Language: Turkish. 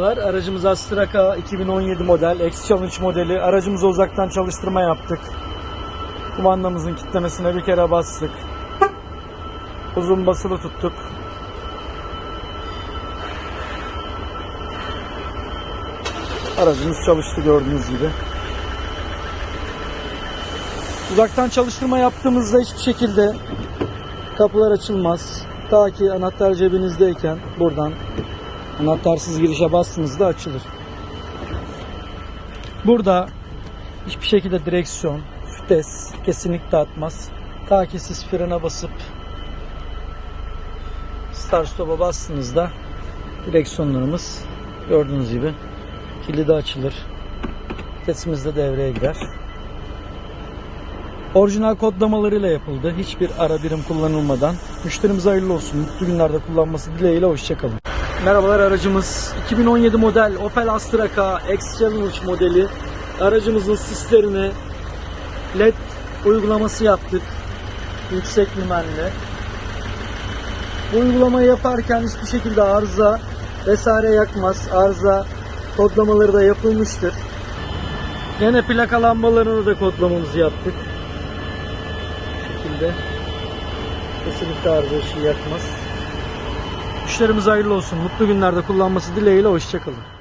Aracımız Astraka 2017 model, X-Challenge modeli. Aracımıza uzaktan çalıştırma yaptık. Kumandamızın kitlemesine bir kere bastık. Uzun basılı tuttuk. Aracımız çalıştı gördüğünüz gibi. Uzaktan çalıştırma yaptığımızda hiçbir şekilde kapılar açılmaz. Ta ki anahtar cebinizdeyken buradan anahtarsız girişe bastığınızda açılır. Burada hiçbir şekilde direksiyon, vites kesinlikle atmaz. Ta ki siz frene basıp start stop'a bastığınızda direksiyonlarımız gördüğünüz gibi kilidi açılır. Vitesimiz de devreye girer. Orijinal kodlamalarıyla yapıldı. Hiçbir ara birim kullanılmadan. Müşterimize hayırlı olsun. Mutlu günlerde kullanması dileğiyle. Hoşçakalın. Merhabalar aracımız 2017 model Opel Astra K X Challenge modeli. Aracımızın sislerine LED uygulaması yaptık. Yüksek lümenli. Bu uygulamayı yaparken hiçbir şekilde arıza vesaire yakmaz. Arıza kodlamaları da yapılmıştır. Yine plaka lambalarını da kodlamamızı yaptık. Şekilde. Kesinlikle arıza ışığı yakmaz. Müşterimize hayırlı olsun. Mutlu günlerde kullanması dileğiyle. Hoşçakalın.